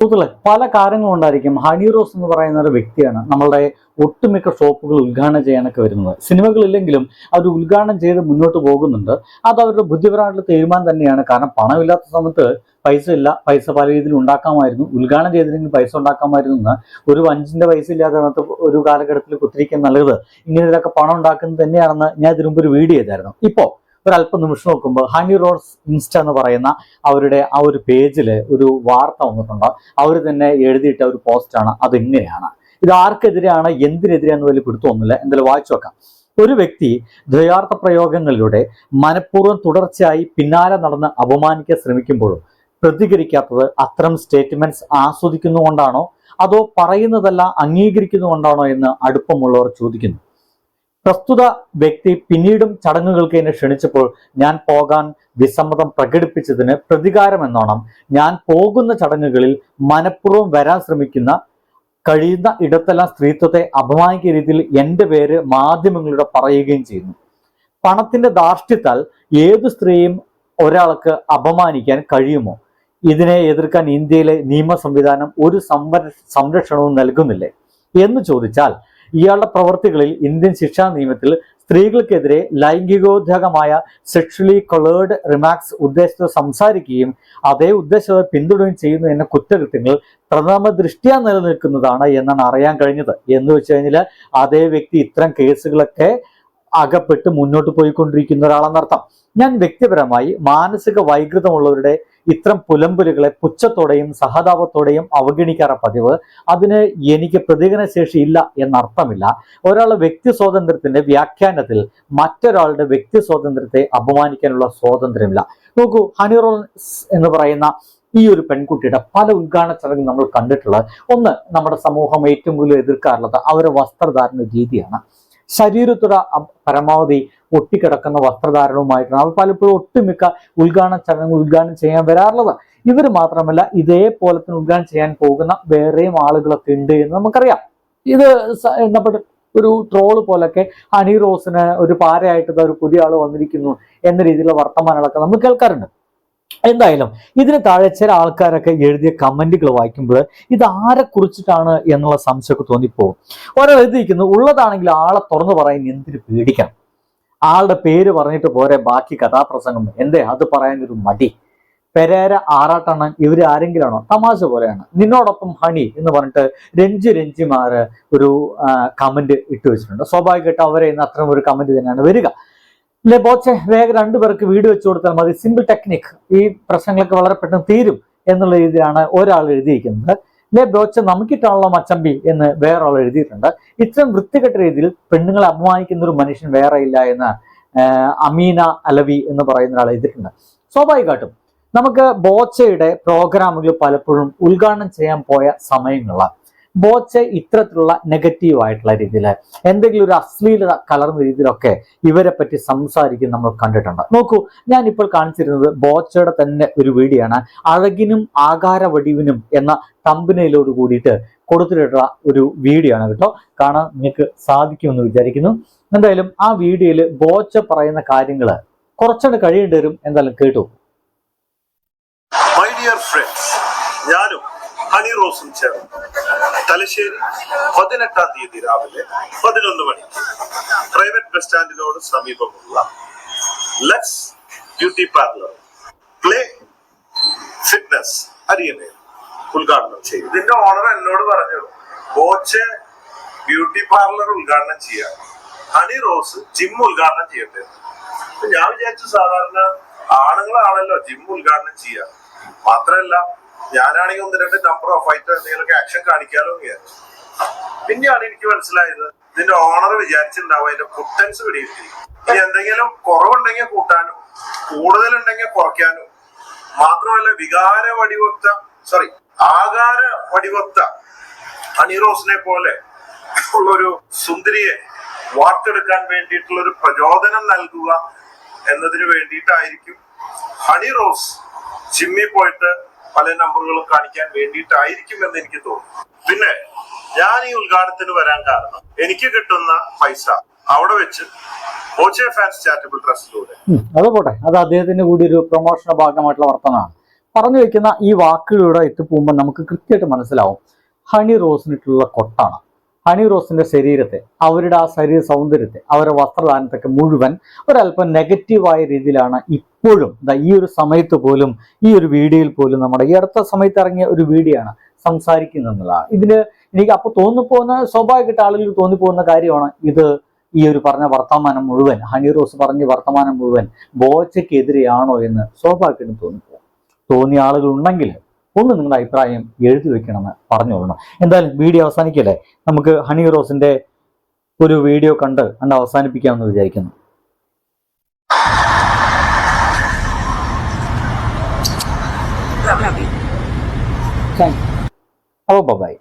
സുഹൃത്തുക്കളെ പല കാര്യങ്ങൾ ഉണ്ടായിരിക്കും. ഹണി റോസ് എന്ന് പറയുന്ന ഒരു വ്യക്തിയാണ് നമ്മളുടെ ഒട്ടുമിക്ക ഷോപ്പുകൾ ഉദ്ഘാടനം ചെയ്യാനൊക്കെ വരുന്നത്. സിനിമകളില്ലെങ്കിലും അവർ ഉദ്ഘാടനം ചെയ്ത് മുന്നോട്ട് പോകുന്നുണ്ട്. അത് അവരുടെ ബുദ്ധിപരമായിട്ടുള്ള തീരുമാനം തന്നെയാണ്. കാരണം പണമില്ലാത്ത സമയത്ത് പൈസ ഇല്ല പൈസ പല രീതിയിൽ ഉണ്ടാക്കാമായിരുന്നു. ഉദ്ഘാടനം ചെയ്തില്ലെങ്കിൽ പൈസ ഉണ്ടാക്കാമായിരുന്നു എന്ന്. ഒരു അഞ്ചിന്റെ പൈസ ഇല്ലാത്ത സമയത്ത് ഒരു കാലഘട്ടത്തിൽ കുത്തിരിക്കാൻ നല്ലത് ഇങ്ങനെ ഇതൊക്കെ പണം ഉണ്ടാക്കുന്നത് തന്നെയാണെന്ന് ഞാൻ ഇതിനു മുമ്പ് ഒരു വീഡിയോ ചെയ്തായിരുന്നു. ഇപ്പോൾ ഒരല്പം നിമിഷം നോക്കുമ്പോൾ ഹണി റോഡ്സ് ഇൻസ്റ്റ എന്ന് പറയുന്ന അവരുടെ ആ ഒരു പേജിൽ ഒരു വാർത്ത വന്നിട്ടുണ്ട്. അവർ തന്നെ എഴുതിയിട്ട ഒരു പോസ്റ്റാണ് അത് എങ്ങനെയാണ് ഇത് ആർക്കെതിരെയാണ്? എന്തിനെതിരെയാണ് വലിയ പിടുത്തമൊന്നുമില്ല. എന്തായാലും വായിച്ചു നോക്കാം. ഒരു വ്യക്തി ദ്വയാർത്ഥ പ്രയോഗങ്ങളിലൂടെ മനഃപൂർവം തുടർച്ചയായി പിന്നാലെ നടന്ന് അപമാനിക്കാൻ ശ്രമിക്കുമ്പോഴും പ്രതികരിക്കാത്തത് അത്തരം സ്റ്റേറ്റ്മെന്റ്സ് ആസ്വദിക്കുന്നുകൊണ്ടാണോ? അതോ പറയുന്നതല്ല അംഗീകരിക്കുന്നുകൊണ്ടാണോ എന്ന് അടുപ്പമുള്ളവർ ചോദിക്കുന്നു. പ്രസ്തുത വ്യക്തി പിന്നീടും ചടങ്ങുകൾക്ക് എന്നെ ക്ഷണിച്ചപ്പോൾ ഞാൻ പോകാൻ വിസമ്മതം പ്രകടിപ്പിച്ചതിന് പ്രതികാരമെന്നോണം. ഞാൻ പോകുന്ന ചടങ്ങുകളിൽ മനഃപൂർവം വരാൻ ശ്രമിക്കുന്ന കഴിയുന്ന ഇടത്തെല്ലാം സ്ത്രീത്വത്തെ അപമാനിക്കുന്ന രീതിയിൽ എന്റെ പേര് മാധ്യമങ്ങളിലൂടെ പറയുകയും ചെയ്യുന്നു. പണത്തിന്റെ ധാർഷ്ട്യത്താൽ ഏതു സ്ത്രീയും ഒരാൾക്ക് അപമാനിക്കാൻ കഴിയുമോ? ഇതിനെ എതിർക്കാൻ ഇന്ത്യയിലെ നിയമ സംവിധാനം ഒരു സംരക്ഷണവും നൽകുന്നില്ലേ? എന്ന് ചോദിച്ചാൽ ഇയാളുടെ പ്രവൃത്തികളിൽ ഇന്ത്യൻ ശിക്ഷാ നിയമത്തിൽ സ്ത്രീകൾക്കെതിരെ ലൈംഗികോദ്യോഗമായ സെക്ഷലി കൊളേർഡ് റിമാക്സ് ഉദ്ദേശത്തോടെ സംസാരിക്കുകയും അതേ ഉദ്ദേശത്തോടെ പിന്തുടരുകയും ചെയ്യുന്നു എന്ന കുറ്റകൃത്യങ്ങൾ പ്രഥമ ദൃഷ്ടിയാ നിലനിൽക്കുന്നതാണ് എന്നാണ് അറിയാൻ കഴിഞ്ഞത്. എന്ന് വെച്ച് കഴിഞ്ഞാൽ അതേ വ്യക്തി ഇത്തരം കേസുകളൊക്കെ അകപ്പെട്ട് മുന്നോട്ട് പോയിക്കൊണ്ടിരിക്കുന്ന ഒരാളെന്നർത്ഥം. ഞാൻ വ്യക്തിപരമായി മാനസിക വൈകൃതമുള്ളവരുടെ ഇത്തരം പുലമ്പലുകളെ പുച്ഛത്തോടെയും സഹതാപത്തോടെയും അവഗണിക്കാറ പതിവ്. അതിന് എനിക്ക് പ്രതികരണ ശേഷി ഇല്ല എന്നർത്ഥമില്ല. ഒരാളുടെ വ്യക്തി സ്വാതന്ത്ര്യത്തിന്റെ വ്യാഖ്യാനത്തിൽ മറ്റൊരാളുടെ വ്യക്തി സ്വാതന്ത്ര്യത്തെ അപമാനിക്കാനുള്ള സ്വാതന്ത്ര്യമില്ല. നോക്കൂ ഹണിറോൾ എന്ന് പറയുന്ന ഈ ഒരു പെൺകുട്ടിയുടെ പല ഉദ്ഘാടന ചടങ്ങ് നമ്മൾ കണ്ടിട്ടുള്ളത്. ഒന്ന് നമ്മുടെ സമൂഹം ഏറ്റവും കൂടുതൽ എതിർക്കാറുള്ളത് അവരുടെ വസ്ത്രധാരണ രീതിയാണ്. ശരീരത്തുട പരമാവധി ഒട്ടിക്കിടക്കുന്ന വസ്ത്രധാരണവുമായിട്ടാണ്. അവർ പലപ്പോഴും ഒട്ടുമിക്ക ഉദ്ഘാടന ചടങ്ങുകൾ ഉദ്ഘാടനം ചെയ്യാൻ വരാറുള്ളത്. ഇവർ മാത്രമല്ല ഇതേപോലെ തന്നെ ഉദ്ഘാടനം ചെയ്യാൻ പോകുന്ന വേറെയും ആളുകളൊക്കെ ഉണ്ട് എന്ന് നമുക്കറിയാം. ഇത് എന്നപ്പെട്ട ഒരു ട്രോൾ പോലൊക്കെ ഹണി റോസിന് ഒരു പാരയായിട്ട് ഒരു പുതിയ ആൾ വന്നിരിക്കുന്നു എന്ന രീതിയിലുള്ള വർത്തമാനങ്ങളൊക്കെ നമ്മൾ കേൾക്കാറുണ്ട്. എന്തായാലും ഇതിന് താഴെ ചില ആൾക്കാരൊക്കെ എഴുതിയ കമന്റുകൾ വായിക്കുമ്പോൾ ഇത് ആരെ കുറിച്ചിട്ടാണ് എന്നുള്ള സംശയമൊക്കെ തോന്നിപ്പോകും. ഒരാൾ എഴുതിയിരിക്കുന്നു ഉള്ളതാണെങ്കിൽ ആളെ തുറന്നു പറയാൻ എന്തിനു പേടിക്കണം? ആളുടെ പേര് പറഞ്ഞിട്ട് പോരെ ബാക്കി കഥാപ്രസംഗം. എന്തേ? അത് പറയാൻ ഒരു മടി. പെരേര ആറാട്ടണ്ണൻ ഇവർ ആരെങ്കിലാണോ? തമാശ പോലെയാണ്. നിന്നോടൊപ്പം ഹണി എന്ന് പറഞ്ഞിട്ട് രഞ്ജി രഞ്ജിമാര് ഒരു കമന്റ് ഇട്ട് വെച്ചിട്ടുണ്ട്. സ്വാഭാവികമായിട്ട് അവരെ ഇന്ന് അത്തരം ഒരു കമന്റ് തന്നെയാണ് വരിക. അല്ലെ ബോച്ചെ? വേഗം രണ്ടുപേർക്ക് വീട് വെച്ചു കൊടുത്താൽ മതി. സിമ്പിൾ ടെക്നിക് ഈ പ്രശ്നങ്ങളൊക്കെ വളരെ പെട്ടെന്ന് തീരും എന്നുള്ള രീതിയിലാണ് ഒരാൾ എഴുതിയിരിക്കുന്നത്. അല്ലെ ബ്രോച്ച് നമുക്കിട്ടാണല്ലോ മച്ചമ്പി എന്ന് വേറൊരാൾ എഴുതിയിട്ടുണ്ട്. ഇത്തരം വൃത്തികെട്ട രീതിയിൽ പെണ്ണുങ്ങളെ അപമാനിക്കുന്ന ഒരു മനുഷ്യൻ വേറെ ഇല്ല എന്ന് അമീന അലവി എന്ന് പറയുന്ന ഒരാൾ എഴുതിയിട്ടുണ്ട്. സ്വാഭാവികമായിട്ടും നമുക്ക് ബോച്ചയുടെ പ്രോഗ്രാമുകൾ പലപ്പോഴും ഉദ്ഘാടനം ചെയ്യാൻ പോയ സമയങ്ങളാണ്. ബോച്ച ഇത്തരത്തിലുള്ള നെഗറ്റീവ് ആയിട്ടുള്ള രീതിയിൽ എന്തെങ്കിലും ഒരു അശ്ലീലത കലർന്ന രീതിയിലൊക്കെ ഇവരെ പറ്റി സംസാരിക്കുന്നത് നമ്മൾ കണ്ടിട്ടുണ്ട്. നോക്കൂ ഞാൻ ഇപ്പോൾ കാണിച്ചിരുന്നത് ബോച്ചയുടെ തന്നെ ഒരു വീഡിയോ അഴകിനും ആകാര വടിവിനും എന്ന തമ്പനയിലോട് കൂടിയിട്ട് കൊടുത്തിട്ടുള്ള ഒരു വീഡിയോ ആണ് കേട്ടോ. കാണാൻ നിങ്ങൾക്ക് സാധിക്കുമെന്ന് വിചാരിക്കുന്നു. എന്തായാലും ആ വീഡിയോയിൽ ബോച്ച പറയുന്ന കാര്യങ്ങൾ കുറച്ചുകൂടെ കഴിയേണ്ടി വരും. എന്തായാലും കേട്ടു. മൈ ഡിയർ ഫ്രണ്ട്സ് ഞാനും ഹണി റോസും ചേർന്ന്. തലശ്ശേരി പതിനെട്ടാം തീയതി രാവിലെ പതിനൊന്ന് മണിക്ക് പ്രൈവറ്റ് ബസ് സ്റ്റാൻഡിനോട് സമീപമുള്ള Lux beauty parlour play fitness അരിയനെ ഉദ്ഘാടനം ചെയ്യും. ഇതിന്റെ ഓണർ എന്നോട് പറഞ്ഞു കോച്ച് ബ്യൂട്ടി പാർലർ ഉദ്ഘാടനം ചെയ്യാം. ഹണി റോസ് ജിം ഉദ്ഘാടനം ചെയ്യട്ടെ. ഞാൻ വിചാരിച്ചു സാധാരണ ആണുങ്ങളാണല്ലോ ജിം ഉദ്ഘാടനം ചെയ്യുക മാത്രമല്ല ഞാനാണെങ്കിൽ ഒന്ന് രണ്ട് നമ്പറോ ഫൈറ്റോ എന്തെങ്കിലുമൊക്കെ ആക്ഷൻ കാണിക്കാലോ വിചാരിച്ചു. പിന്നെയാണ് എനിക്ക് മനസ്സിലായത് ഇതിന്റെ ഓണർ വിചാരിച്ചിട്ടുണ്ടാവും അതിന്റെ പൊട്ടൻസ് പിടിയിരിക്കും ഇനി എന്തെങ്കിലും കുറവുണ്ടെങ്കിൽ കൂട്ടാനും കൂടുതലുണ്ടെങ്കിൽ കുറയ്ക്കാനും മാത്രമല്ല വികാര വടിവൊത്ത സോറി ആകാര വടിവൊത്ത അണിറോസിനെ പോലെ ഉള്ളൊരു സുന്ദരിയെ വാർത്തെടുക്കാൻ വേണ്ടിയിട്ടുള്ള ഒരു പ്രചോദനം നൽകുക എന്നതിന് വേണ്ടിയിട്ടായിരിക്കും ഹണി റോസ് ജിമ്മിൽ പോയിട്ട് പല നമ്പറുകളും കാണിക്കാൻ വേണ്ടിയിട്ടായിരിക്കും എന്ന് എനിക്ക് തോന്നുന്നു. പിന്നെ ഞാൻ ഈ ഉദ്ഘാടനത്തിന് വരാൻ കാരണം എനിക്ക് കിട്ടുന്ന പൈസ അവിടെ വെച്ച് ഓച്ചെ ഫാൻസ് ചാരിറ്റബിൾ ട്രസ്റ്റിലൂടെ അത് പോട്ടെ. അത് അദ്ദേഹത്തിന്റെ കൂടി ഒരു പ്രൊമോഷന്റെ ഭാഗമായിട്ടുള്ള വർത്തമാനമാണ് പറഞ്ഞു വെക്കുന്ന ഈ വാക്കുകളിലൂടെ എത്തിപ്പോകുമ്പോൾ നമുക്ക് കൃത്യമായിട്ട് മനസ്സിലാവും. ഹണി റോസിനിട്ടുള്ള കൊട്ടാണ്. ഹണി റോസിന്റെ ശരീരത്തെ അവരുടെ ആ ശരീര സൗന്ദര്യത്തെ അവരുടെ വസ്ത്രദാനത്തൊക്കെ മുഴുവൻ ഒരല്പം നെഗറ്റീവായ രീതിയിലാണ് ഇപ്പോഴും ഈ ഒരു സമയത്ത് പോലും ഈ ഒരു വീഡിയോയിൽ പോലും നമ്മുടെ ഈ അടുത്ത സമയത്ത് ഇറങ്ങിയ ഒരു വീഡിയോ ആണ് സംസാരിക്കുന്നതാണ് ഇതിന് എനിക്ക് അപ്പോൾ തോന്നിപ്പോകുന്ന സ്വാഭാവികമായിട്ട് ആളുകൾ തോന്നിപ്പോകുന്ന കാര്യമാണ് ഇത് ഈ ഒരു പറഞ്ഞ വർത്തമാനം മുഴുവൻ. ഹണി റോസ് പറഞ്ഞ വർത്തമാനം മുഴുവൻ ബോച്ചയ്ക്കെതിരെയാണോ എന്ന് സ്വാഭാവികമായിട്ടും തോന്നിപ്പോകും. തോന്നിയ ആളുകൾ ഉണ്ടെങ്കിൽ ഒന്ന് നിങ്ങളുടെ അഭിപ്രായം എഴുതി വെക്കണമെന്ന് പറഞ്ഞോളണം എന്തായാലും വീഡിയോ അവസാനിക്കട്ടെ. നമുക്ക് ഹണി റോസിന്റെ ഒരു വീഡിയോ കണ്ട് കണ്ട് അവസാനിപ്പിക്കാമെന്ന് വിചാരിക്കുന്നു. Thank you. Hello, bye bye.